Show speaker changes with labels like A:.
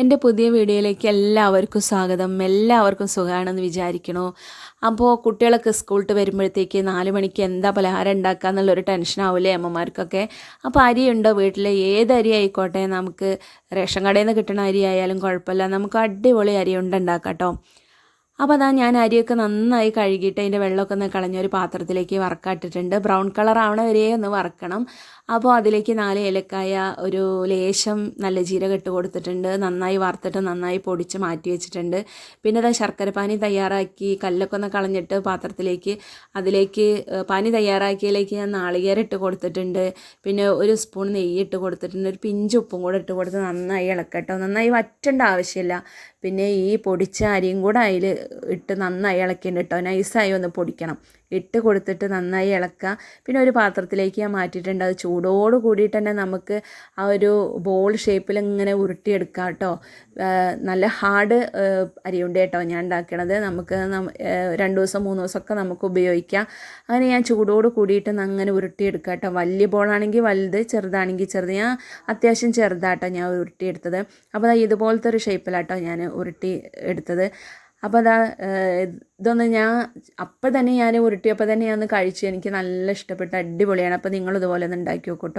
A: എന്റെ പുതിയ വീഡിയോയിലേക്ക് എല്ലാവർക്കും സ്വാഗതം. എല്ലാവർക്കും സുഖമാണെന്ന് വിചാരിക്കണോ? അപ്പോൾ കുട്ടികളൊക്കെ സ്കൂളിട്ട് വരുമ്പോഴത്തേക്ക് നാല് മണിക്ക് എന്താ പലഹാരം ഉണ്ടാക്കുക എന്നുള്ളൊരു ടെൻഷനാവില്ലേ അമ്മമാർക്കൊക്കെ? അപ്പോൾ അരിയുണ്ടോ വീട്ടിൽ ഏത് അരി ആയിക്കോട്ടെ? നമുക്ക് റേഷൻ കടയിൽ നിന്ന് കിട്ടുന്ന അരി ആയാലും കുഴപ്പമില്ല. നമുക്ക് അടിപൊളി അരി ഉണ്ടാക്കാം കേട്ടോ. അപ്പോൾ അതാ ഞാൻ അരിയൊക്കെ നന്നായി കഴുകിയിട്ട് അതിന്റെ വെള്ളമൊക്കെ ഒന്ന് കളഞ്ഞൊരു പാത്രത്തിലേക്ക് വറക്കാട്ടിട്ടുണ്ട്. ബ്രൗൺ കളർ ആവണ വരെ ഒന്ന് വറക്കണം. അപ്പോൾ അതിലേക്ക് നാല് ഏലക്കായ ഒരു ലേശം നല്ല ജീരകം ഇട്ട് കൊടുത്തിട്ടുണ്ട്. നന്നായി വറുത്തിട്ട് നന്നായി പൊടിച്ച് മാറ്റി വെച്ചിട്ടുണ്ട്. പിന്നെ അത് ശർക്കര പാനി തയ്യാറാക്കി കല്ലൊക്കെ ഒന്ന് കളഞ്ഞിട്ട് പാത്രത്തിലേക്ക് അതിലേക്ക് പാനി തയ്യാറാക്കിയതിലേക്ക് ഞാൻ നാളികേരം ഇട്ട് കൊടുത്തിട്ടുണ്ട്. പിന്നെ ഒരു സ്പൂൺ നെയ്യ് ഇട്ട് കൊടുത്തിട്ടുണ്ട്. ഒരു പിഞ്ച് ഉപ്പും കൂടെ ഇട്ട് കൊടുത്ത് നന്നായി ഇളക്കട്ടോ. നന്നായി വറ്റേണ്ട ആവശ്യമില്ല. പിന്നെ ഈ പൊടിച്ച അരിയും കൂടെ അതിൽ ഇട്ട് നന്നായി ഇളക്കേണ്ട കേട്ടോ. നൈസായി ഒന്ന് പൊടിക്കണം. ഇട്ട് കൊടുത്തിട്ട് നന്നായി ഇളക്കുക. പിന്നെ ഒരു പാത്രത്തിലേക്ക് ഞാൻ മാറ്റിയിട്ടുണ്ട്. അത് ചൂടോട് കൂടിയിട്ട് തന്നെ നമുക്ക് ആ ഒരു ബോൾ ഷേപ്പിൽ ഇങ്ങനെ ഉരുട്ടിയെടുക്കാം കേട്ടോ. നല്ല ഹാർഡ് അരിയുണ്ട് കേട്ടോ ഞാൻ ഉണ്ടാക്കണത്. നമുക്ക് രണ്ട് ദിവസം മൂന്ന് ദിവസമൊക്കെ നമുക്ക് ഉപയോഗിക്കാം. അങ്ങനെ ഞാൻ ചൂടോട് കൂടിയിട്ട് അങ്ങനെ ഉരുട്ടിയെടുക്കാം കേട്ടോ. വലിയ ബോളാണെങ്കിൽ വലുത് ചെറുതാണെങ്കിൽ ചെറുത്. ഞാൻ അത്യാവശ്യം ചെറുതാട്ടോ ഞാൻ ഉരുട്ടിയെടുത്തത്. അപ്പോൾ ഇതുപോലത്തെ ഒരു ഷേപ്പിലാട്ടോ ഞാൻ ഉരുട്ടി എടുത്തത്. അപ്പോൾ അതാ ഇതൊന്ന് ഞാൻ അപ്പം തന്നെ ഞാൻ ഉരുട്ടിയപ്പോൾ തന്നെ ഞാൻ കഴിച്ചു എനിക്ക് നല്ല ഇഷ്ടപ്പെട്ട അടിപൊളിയാണ്. അപ്പോൾ നിങ്ങളിതുപോലെ ഒന്ന് ഉണ്ടാക്കി നോക്കൂട്ടോ